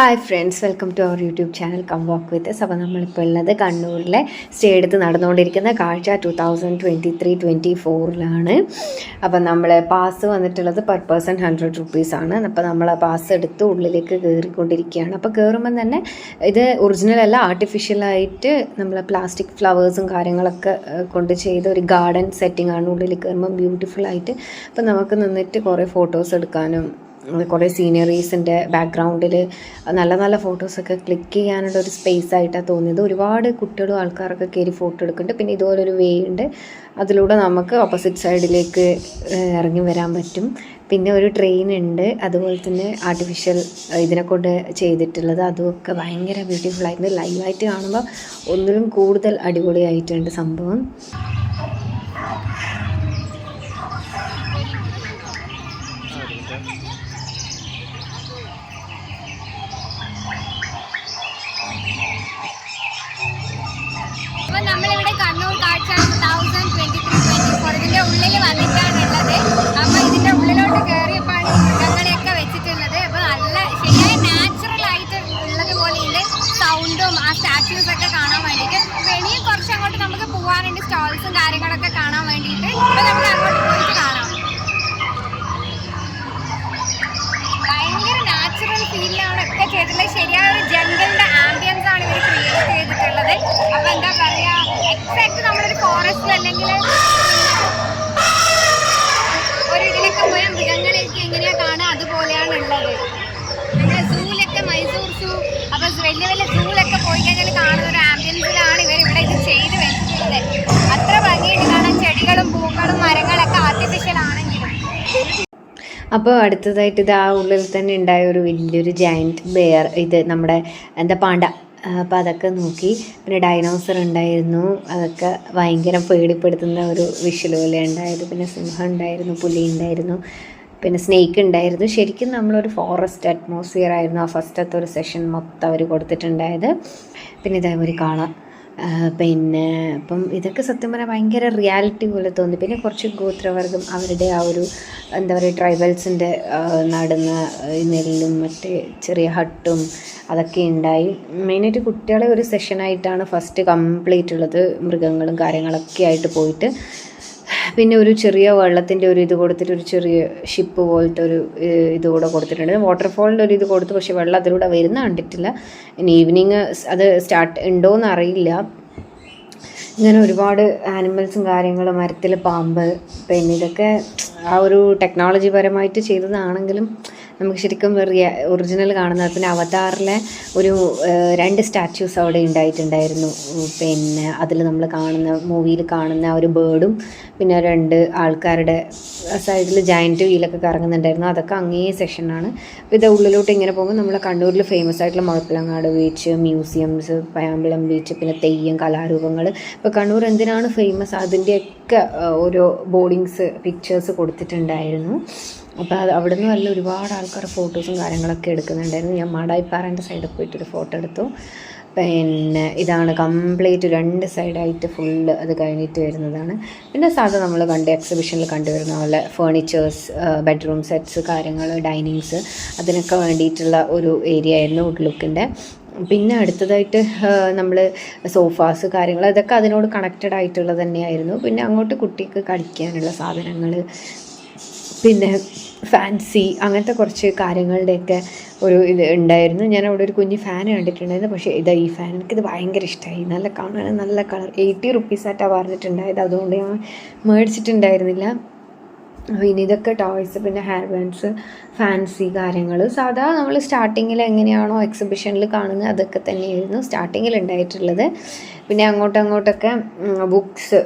Hi friends welcome to our YouTube channel come walk with അപ്പോൾ നമ്മളിപ്പോൾ ഉള്ളത് കണ്ണൂരിലെ സ്റ്റേ എടുത്ത് നടന്നുകൊണ്ടിരിക്കുന്ന കാഴ്ച two thousand twenty three twenty ഫോറിലാണ് അപ്പം നമ്മൾ പാസ് വന്നിട്ടുള്ളത് പെർ പേഴ്സൺ ഹൺഡ്രഡ് റുപ്പീസാണ് അപ്പോൾ നമ്മൾ പാസ് എടുത്ത് ഉള്ളിലേക്ക് കയറിക്കൊണ്ടിരിക്കുകയാണ്. അപ്പോൾ കയറുമ്പം തന്നെ ഇത് ഒറിജിനൽ അല്ല ആർട്ടിഫിഷ്യലായിട്ട് നമ്മൾ പ്ലാസ്റ്റിക് ഫ്ലവേഴ്സും കാര്യങ്ങളൊക്കെ കൊണ്ട് ചെയ്ത ഒരു ഗാർഡൻ സെറ്റിംഗ് ആണ് ഉള്ളിൽ കയറുമ്പം ബ്യൂട്ടിഫുൾ ആയിട്ട്. അപ്പോൾ നമുക്ക് നിന്നിട്ട് കുറേ ഫോട്ടോസ് എടുക്കാനും കുറേ സീനറീസിന്റെ ബാക്ക്ഗ്രൗണ്ടിൽ നല്ല നല്ല ഫോട്ടോസൊക്കെ ക്ലിക്ക് ചെയ്യാനുള്ള ഒരു സ്പേസ് ആയിട്ടാണ് തോന്നിയത്. ഒരുപാട് കുട്ടികളും ആൾക്കാരൊക്കെ കയറി ഫോട്ടോ എടുക്കുന്നുണ്ട്. പിന്നെ ഇതുപോലെ ഒരു വേ ഉണ്ട്. അതിലൂടെ നമുക്ക് ഓപ്പോസിറ്റ് സൈഡിലേക്ക് ഇറങ്ങി വരാൻ പറ്റും. പിന്നെ ഒരു ട്രെയിൻ ഉണ്ട്. അതുപോലെ തന്നെ ആർട്ടിഫിഷ്യൽ ഇതിനെ കൊണ്ട് ചെയ്തിട്ടുള്ളത്. അതുമൊക്കെ ഭയങ്കര ബ്യൂട്ടിഫുൾ ആയിരുന്നു. ലൈവായിട്ട് കാണുമ്പോൾ ഒന്നിലും കൂടുതൽ അടിപൊളിയായിട്ടുണ്ട് സംഭവം. ഇതിന്റെ വന്നിട്ടാണുള്ളത്. അപ്പൊ ഇതിന്റെ ഉള്ളിലോട്ട് കയറിയപ്പോഴാണ് മൃഗങ്ങളെയൊക്കെ വെച്ചിട്ടുള്ളത്. അപ്പൊ നല്ല ശരിയായ നാച്ചുറൽ ആയിട്ട് ഉള്ളത് പോലെയുണ്ട് സൗണ്ടും ആ സ്റ്റാച്യൂസ് ഒക്കെ കാണാൻ വേണ്ടിയിട്ട്. അപ്പൊ ഇനിയും കുറച്ച് അങ്ങോട്ട് നമുക്ക് പോകാനുണ്ട് സ്റ്റോൾസും കാര്യങ്ങളൊക്കെ കാണാൻ വേണ്ടിയിട്ട്. അപ്പൊ നമുക്ക് അങ്ങോട്ട് പോയിട്ട് കാണാം. ഭയങ്കര നാച്ചുറൽ ഫീലിലാണ് ഒക്കെ ചെയ്തിട്ടുള്ളത്. ശരിയായ ഒരു ജംഗിളിന്റെ ആംബിയൻസ് ആണ് ഇവർ ക്രിയേറ്റ് ചെയ്തിട്ടുള്ളത്. അപ്പൊ എന്താ പറയാ എക്സാക്ട് നമ്മളൊരു ഫോറസ്റ്റ് അല്ലെങ്കിൽ വലിയ വലിയ സൂലൊക്കെ പോയി കഴിഞ്ഞാൽ കാണുന്ന ഒരു ആംബിയൻസിലാണ് ഇവർ ഇവിടെ ഇത് ചെയ്ത് വെച്ചിട്ടുള്ളത് അത്ര ഭംഗിയുണ്ട്. കാണാൻ ചെടികളും പൂക്കളും മരങ്ങളൊക്കെ ആർട്ടിഫിഷ്യൽ ആണെങ്കിലും. അപ്പോൾ അടുത്തതായിട്ട് ഇത് ആ ഉള്ളിൽ തന്നെ ഉണ്ടായ ഒരു വലിയൊരു ജയന്റ് ബെയർ ഇത് നമ്മുടെ എന്താ പാണ്ട. അപ്പോൾ അതൊക്കെ നോക്കി. പിന്നെ ഡൈനോസർ ഉണ്ടായിരുന്നു. അതൊക്കെ ഭയങ്കര പേടിപ്പെടുത്തുന്ന ഒരു വിഷ്വൽ പോലെ ഉണ്ടായത്. പിന്നെ സിംഹം ഉണ്ടായിരുന്നു. പുലി ഉണ്ടായിരുന്നു. പിന്നെ സ്നേക്ക് ഉണ്ടായിരുന്നു. ശരിക്കും നമ്മളൊരു ഫോറസ്റ്റ് അറ്റ്മോസ്ഫിയർ ആയിരുന്നു ആ ഫസ്റ്റത്തെ ഒരു സെഷൻ മൊത്തം അവർ കൊടുത്തിട്ടുണ്ടായത്. പിന്നെ ഇതേപോലെ കാണാം. പിന്നെ അപ്പം ഇതൊക്കെ സത്യം പറഞ്ഞാൽ ഭയങ്കര റിയാലിറ്റി പോലെ തോന്നി. പിന്നെ കുറച്ച് ഗോത്രവർഗം അവരുടെ ആ ഒരു എന്താ പറയുക ട്രൈബൽസിന്റെ നടുന്ന നെല്ലും മറ്റേ ചെറിയ ഹട്ടും അതൊക്കെ ഉണ്ടായി. മെയിനായിട്ട് കുട്ടികളെ ഒരു സെഷനായിട്ടാണ് ഫസ്റ്റ് കംപ്ലീറ്റ് ഉള്ളത്. മൃഗങ്ങളും കാര്യങ്ങളൊക്കെ ആയിട്ട് പോയിട്ട് പിന്നെ ഒരു ചെറിയ വെള്ളത്തിന്റെ ഒരു ഇത് കൊടുത്തിട്ട് ഒരു ചെറിയ ഷിപ്പ് പോലത്തെ ഒരു ഇത് കൂടെ കൊടുത്തിട്ടുണ്ട്. വാട്ടർഫോളിന്റെ ഒരു ഇത് കൊടുത്തു. പക്ഷേ വെള്ളം അതിലൂടെ വരുന്ന കണ്ടിട്ടില്ല. ഇനി ഈവനിങ് അത് സ്റ്റാർട്ട് ഉണ്ടോ എന്ന് അറിയില്ല. ഇങ്ങനെ ഒരുപാട് ആനിമൽസും കാര്യങ്ങളും മരത്തിൽ പാമ്പ് പിന്നെ ഇതൊക്കെ ആ ഒരു ടെക്നോളജി പരമായിട്ട് ചെയ്തതാണെങ്കിലും നമുക്ക് ശരിക്കും ഒറിജിനൽ കാണുന്നത് പിന്നെ അവതാറിലെ ഒരു രണ്ട് സ്റ്റാച്യൂസ് അവിടെ ഉണ്ടായിട്ടുണ്ടായിരുന്നു. പിന്നെ അതിൽ നമ്മൾ കാണുന്ന മൂവിയിൽ കാണുന്ന ഒരു ബേർഡും പിന്നെ രണ്ട് ആൾക്കാരുടെ സൈഡിൽ ജയന്റ് വീലൊക്കെ കറങ്ങുന്നുണ്ടായിരുന്നു. അതൊക്കെ അങ്ങേ സെഷനാണ് ഇത് ഉള്ളിലോട്ട് ഇങ്ങനെ പോകുമ്പോൾ നമ്മളെ കണ്ണൂരിൽ ഫേമസ് ആയിട്ടുള്ള Muzhappilangad beach museums Payyambalam beach പിന്നെ തെയ്യം കലാരൂപങ്ങൾ. ഇപ്പോൾ കണ്ണൂർ എന്തിനാണ് ഫേമസ് അതിന്റെയൊക്കെ ഓരോ ബോർഡിങ്സ് പിക്ചേഴ്സ് കൊടുത്തിട്ടുണ്ടായിരുന്നു. അപ്പോൾ അത് അവിടെ നിന്ന് നല്ല ഒരുപാട് ആൾക്കാർ ഫോട്ടോസും കാര്യങ്ങളൊക്കെ എടുക്കുന്നുണ്ടായിരുന്നു. ഞാൻ മാടായിപ്പാറേന്റെ സൈഡിൽ പോയിട്ടൊരു ഫോട്ടോ എടുത്തു. പിന്നെ ഇതാണ് കംപ്ലീറ്റ് രണ്ട് സൈഡായിട്ട് ഫുള്ള് അത് കഴിഞ്ഞിട്ട് വരുന്നതാണ്. പിന്നെ സാധാരണ നമ്മൾ കണ്ട് എക്സിബിഷനിൽ കണ്ടുവരുന്ന പോലെ ഫേണിച്ചേഴ്സ് ബെഡ്റൂം സെറ്റ്സ് കാര്യങ്ങൾ ഡൈനിങ്സ് അതിനൊക്കെ വേണ്ടിയിട്ടുള്ള ഒരു ഏരിയ ആയിരുന്നു വുഡ് ലുക്കിന്റെ പിന്നെ അടുത്തതായിട്ട് നമ്മൾ സോഫാസ് കാര്യങ്ങൾ അതൊക്കെ അതിനോട് കണക്റ്റഡ് ആയിട്ടുള്ളത് തന്നെയായിരുന്നു. പിന്നെ അങ്ങോട്ട് കുട്ടിക്ക് കളിക്കാനുള്ള സാധനങ്ങൾ പിന്നെ ഫാൻസി അങ്ങനത്തെ കുറച്ച് കാര്യങ്ങളുടെയൊക്കെ ഒരു ഇത് ഉണ്ടായിരുന്നു. ഞാൻ അവിടെ ഒരു കുഞ്ഞ് ഫാൻ കണ്ടിട്ടുണ്ടായിരുന്നു. പക്ഷേ ഇതാ ഈ ഫാൻ എനിക്കിത് ഭയങ്കര ഇഷ്ടമായി നല്ല കാണാൻ നല്ല കളർ. എയ്റ്റി റുപ്പീസായിട്ടാണ് പറഞ്ഞിട്ടുണ്ടായത്. അതുകൊണ്ട് ഞാൻ മേടിച്ചിട്ടുണ്ടായിരുന്നില്ല. പിന്നെ ഇതൊക്കെ ടോയ്സ് പിന്നെ ഹെയർ ബാൻഡ്സ് ഫാൻസി കാര്യങ്ങൾ സാധാ നമ്മൾ സ്റ്റാർട്ടിങ്ങിൽ എങ്ങനെയാണോ എക്സിബിഷനിൽ കാണുന്നത് അതൊക്കെ തന്നെയായിരുന്നു സ്റ്റാർട്ടിങ്ങിൽ ഉണ്ടായിട്ടുള്ളത്. പിന്നെ അങ്ങോട്ടങ്ങോട്ടൊക്കെ ബുക്സ്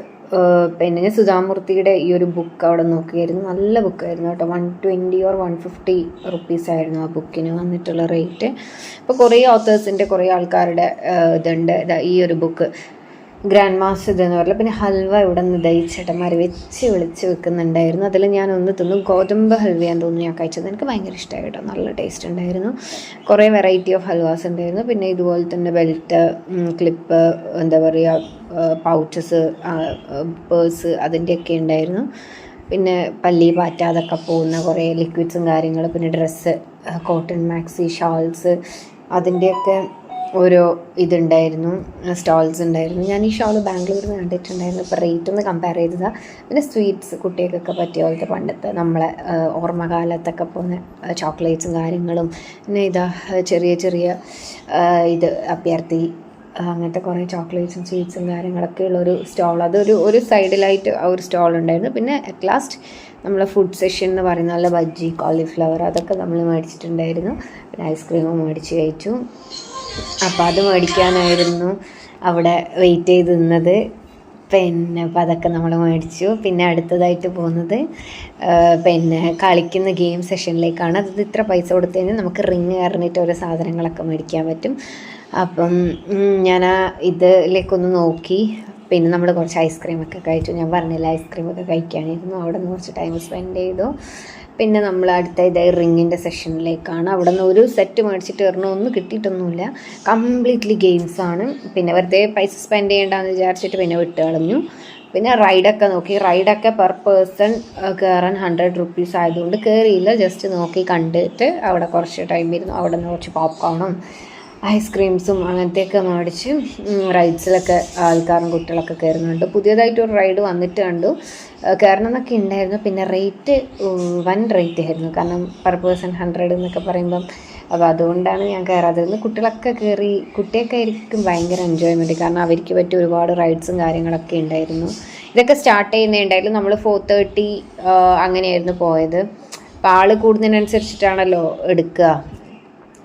പിന്നെ ഞാൻ സുധാമൂർത്തിയുടെ ഈ ഒരു ബുക്ക് അവിടെ നോക്കിയായിരുന്നു. നല്ല ബുക്കായിരുന്നു കേട്ടോ. One twenty or one fifty rupees ആയിരുന്നു ആ ബുക്കിന് വന്നിട്ടുള്ള റേറ്റ് അപ്പോൾ കുറേ ഓത്തേഴ്സിന്റെ കുറേ ആൾക്കാരുടെ ഇതുണ്ട്. ഇതാ ഈ ഒരു ബുക്ക് ഗ്രാൻഡ് മാസ്റ്റർ ഇതെന്ന് പറഞ്ഞാൽ പിന്നെ ഹൽവ ഇവിടെ നിന്ന് ദഹിച്ചേട്ടന്മാർ വെച്ച് വിളിച്ച് വെക്കുന്നുണ്ടായിരുന്നു. അതിൽ ഞാൻ ഒന്ന് തിന്നു. ഗോതമ്പ് ഹൽവയാന്ന് തോന്നുന്നു ഞാൻ കഴിച്ചത് എനിക്ക് ഭയങ്കര ഇഷ്ടമായി കേട്ടോ. നല്ല ടേസ്റ്റ് ഉണ്ടായിരുന്നു. കുറേ വെറൈറ്റി ഓഫ് ഹൽവാസ് ഉണ്ടായിരുന്നു. പിന്നെ ഇതുപോലെ തന്നെ ബെൽറ്റ് ക്ലിപ്പ് എന്താ പറയുക പൗച്ചസ് പേഴ്സ് അതിന്റെയൊക്കെ ഉണ്ടായിരുന്നു. പിന്നെ പല്ലി പാറ്റ പാറ്റാതൊക്കെ പോകുന്ന കുറേ ലിക്വിഡ്സും കാര്യങ്ങളും. പിന്നെ ഡ്രസ്സ് കോട്ടൺ മാക്സി ഷാൾസ് അതിന്റെയൊക്കെ ഓരോ ഇതുണ്ടായിരുന്നു സ്റ്റോൾസ് ഉണ്ടായിരുന്നു. ഞാൻ ഈ ഷോൾ ബാംഗ്ലൂരിൽ നിന്ന് കണ്ടിട്ടുണ്ടായിരുന്നു. ഇപ്പോൾ റേറ്റ് ഒന്ന് കമ്പയർ ചെയ്തതാണ് പിന്നെ സ്വീറ്റ്സ് കുട്ടികൾക്കൊക്കെ പറ്റിയ പോലത്തെ പണ്ടത്തെ നമ്മളെ ഓർമ്മകാലത്തൊക്കെ പോകുന്ന ചോക്ലേറ്റ്സും കാര്യങ്ങളും. പിന്നെ ഇതാ ചെറിയ ചെറിയ ഇത് അഭ്യർത്ഥി അങ്ങനത്തെ കുറേ ചോക്ലേറ്റ്സും സ്വീറ്റ്സും കാര്യങ്ങളൊക്കെ ഉള്ളൊരു സ്റ്റോൾ അതൊരു ഒരു സൈഡിലായിട്ട് ആ ഒരു സ്റ്റോൾ ഉണ്ടായിരുന്നു. പിന്നെ അറ്റ് ലാസ്റ്റ് നമ്മളെ ഫുഡ് സെഷൻ എന്ന് പറയുന്ന നല്ല ബജ്ജി കോളിഫ്ലവർ അതൊക്കെ നമ്മൾ മേടിച്ചിട്ടുണ്ടായിരുന്നു. പിന്നെ ഐസ്ക്രീമും മേടിച്ച് കഴിച്ചു. അപ്പോൾ അത് മേടിക്കാനായിരുന്നു അവിടെ വെയിറ്റ് ചെയ്ത് നിന്നത്. പിന്നെ അപ്പോൾ അതൊക്കെ നമ്മൾ മേടിച്ചു. പിന്നെ അടുത്തതായിട്ട് പോകുന്നത് പിന്നെ കളിക്കുന്ന ഗെയിം സെഷനിലേക്കാണ് അത് ഇത്ര പൈസ കൊടുത്തു കഴിഞ്ഞാൽ നമുക്ക് റിങ് കയറിയിട്ട് ഓരോ സാധനങ്ങളൊക്കെ മേടിക്കാൻ പറ്റും. അപ്പം ഞാൻ ആ ഇതിലേക്കൊന്ന് നോക്കി. പിന്നെ നമ്മൾ കുറച്ച് ഐസ്ക്രീമൊക്കെ കഴിച്ചു. ഞാൻ പറഞ്ഞില്ല ഐസ്ക്രീമൊക്കെ കഴിക്കാനായിരുന്നു. അവിടെ നിന്ന് കുറച്ച് ടൈം സ്പെൻഡ് ചെയ്തു. പിന്നെ നമ്മൾ അടുത്ത ഇതായി റിങ്ങിന്റെ സെഷനിലേക്കാണ്. അവിടെ നിന്ന് ഒരു സെറ്റ് മേടിച്ചിട്ട് ഒരെണ്ണം ഒന്നും കിട്ടിയിട്ടൊന്നുമില്ല. കംപ്ലീറ്റ്ലി ഗെയിംസ് ആണ്. പിന്നെ വെറുതെ പൈസ സ്പെൻഡ് ചെയ്യേണ്ടെന്ന് വിചാരിച്ചിട്ട് പിന്നെ വിട്ട് കളഞ്ഞു. പിന്നെ റൈഡൊക്കെ നോക്കി. റൈഡൊക്കെ പെർ പേഴ്സൺ കയറാൻ ഹൺഡ്രഡ് റുപ്പീസ് ആയതുകൊണ്ട് കയറിയില്ല ജസ്റ്റ് നോക്കി കണ്ടിട്ട് അവിടെ കുറച്ച് ടൈം ഇരുന്നു. അവിടെ നിന്ന് കുറച്ച് പോപ്കോണും ഐസ്ക്രീംസും അങ്ങനത്തെയൊക്കെ മേടിച്ച് റൈഡ്സിലൊക്കെ ആൾക്കാരും കുട്ടികളൊക്കെ കയറുന്നുണ്ട്. പുതിയതായിട്ട് ഒരു റൈഡ് വന്നിട്ട് കണ്ടു. കയറണം എന്നൊക്കെ ഉണ്ടായിരുന്നു. പിന്നെ റേറ്റ് വൺ റേറ്റ് ആയിരുന്നു. കാരണം പെർ പേഴ്സൺ ഹൺഡ്രഡ് എന്നൊക്കെ പറയുമ്പം അപ്പോൾ അതുകൊണ്ടാണ് ഞാൻ കയറാതിരുന്നത് കുട്ടികളൊക്കെ കയറി കുട്ടിയൊക്കെ ആയിരിക്കും ഭയങ്കര എൻജോയ്മെന്റ് കാരണം അവർക്ക് പറ്റിയ ഒരുപാട് റൈഡ്സും കാര്യങ്ങളൊക്കെ ഉണ്ടായിരുന്നു. ഇതൊക്കെ സ്റ്റാർട്ട് ചെയ്യുന്നേ ഉണ്ടായിരുന്നു നമ്മൾ ഫോർ തേർട്ടി അങ്ങനെയായിരുന്നു പോയത്. അപ്പോൾ ആൾ കൂടുന്നതിനനുസരിച്ചിട്ടാണല്ലോ എടുക്കുക.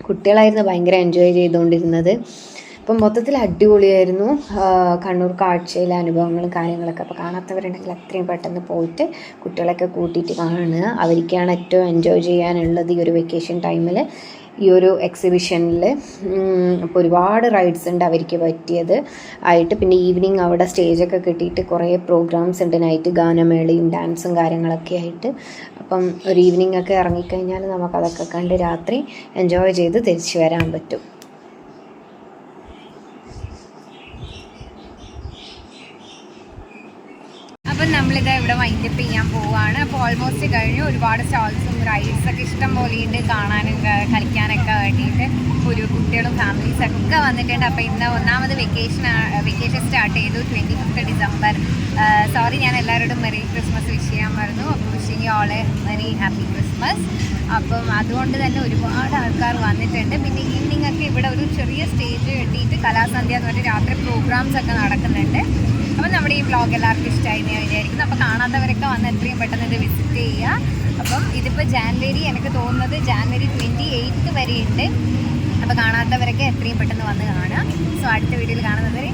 കുട്ടികളായിരുന്നു ഭയങ്കര എൻജോയ് ചെയ്തുകൊണ്ടിരുന്നത്. അപ്പം മൊത്തത്തിൽ അടിപൊളിയായിരുന്നു. കണ്ണൂർ കാഴ്ചയിലെ അനുഭവങ്ങളും കാര്യങ്ങളൊക്കെ. അപ്പോൾ കാണാത്തവരുണ്ടെങ്കിൽ അത്രയും പെട്ടെന്ന് പോയിട്ട് കുട്ടികളൊക്കെ കൂട്ടിയിട്ട് കാണുക. അവർക്കാണ് ഏറ്റവും എൻജോയ് ചെയ്യാനുള്ളത് ഈ ഒരു വെക്കേഷൻ ടൈമിൽ ഈ ഒരു എക്സിബിഷനിൽ അപ്പോൾ ഒരുപാട് റൈഡ്സ് ഉണ്ട് അവർക്ക് പറ്റിയത്. ആയിട്ട് പിന്നെ ഈവനിങ് അവിടെ സ്റ്റേജൊക്കെ കിട്ടിയിട്ട് കുറേ പ്രോഗ്രാംസ് ഉണ്ട് നൈറ്റ് ഗാനമേളയും ഡാൻസും കാര്യങ്ങളൊക്കെ ആയിട്ട്. അപ്പം ഒരു ഈവനിങ് ഒക്കെ ഇറങ്ങിക്കഴിഞ്ഞാൽ നമുക്കതൊക്കെ കണ്ട് രാത്രി എൻജോയ് ചെയ്ത് തിരിച്ചു വരാൻ പറ്റും. അപ്പം നമ്മളിത് ഇവിടെ വൈൻഡപ്പ് ചെയ്യാൻ പോവുകയാണ് അപ്പോൾ ഓൾമോസ്റ്റ് കഴിഞ്ഞു ഒരുപാട് സ്റ്റോൾസും റൈഡ്സ് ഒക്കെ ഇഷ്ടം പോലെയുണ്ട് കാണാനും കളിക്കാനൊക്കെ വേണ്ടിയിട്ട്. ഒരു കുട്ടികളും ഫാമിലീസ് ഒക്കെ വന്നിട്ടുണ്ട്. അപ്പോൾ ഇന്ന് ഒന്നാമത് വെക്കേഷൻ വെക്കേഷൻ സ്റ്റാർട്ട് ചെയ്തു. ട്വന്റി ഫിഫ്ത്ത് ഡിസംബർ സോറി ഞാൻ എല്ലാവരോടും മെറി ക്രിസ്മസ് വിഷ് ചെയ്യാൻ മറന്നു. അപ്പോൾ വിഷിങ് ഓളെ മെറി ഹാപ്പി ക്രിസ്മസ് അപ്പം അതുകൊണ്ട് തന്നെ ഒരുപാട് ആൾക്കാർ വന്നിട്ടുണ്ട്. പിന്നെ ഈവനിങ് ഒക്കെ ഇവിടെ ഒരു ചെറിയ സ്റ്റേജ് കെട്ടിയിട്ട് കലാസന്ധ്യ എന്ന് പറഞ്ഞിട്ട് രാത്രി പ്രോഗ്രാംസ് ഒക്കെ നടക്കുന്നുണ്ട്. അപ്പം നമ്മുടെ ഈ വ്ളോഗ് എല്ലാവർക്കും ഇഷ്ടമായി ഞാൻ വിചാരിക്കുന്നു. അപ്പോൾ കാണാത്തവരൊക്കെ വന്ന് എത്രയും പെട്ടെന്ന് ഇത് വിസിറ്റ് ചെയ്യുക. അപ്പം ഇതിപ്പോൾ ജാൻവരി എനിക്ക് തോന്നുന്നത് ജാൻവരി ട്വന്റി വരെ ഉണ്ട് അപ്പോൾ കാണാത്തവരൊക്കെ എത്രയും പെട്ടെന്ന് വന്ന് കാണുക. സോ അടുത്ത വീഡിയോയിൽ കാണുന്നത് വരെ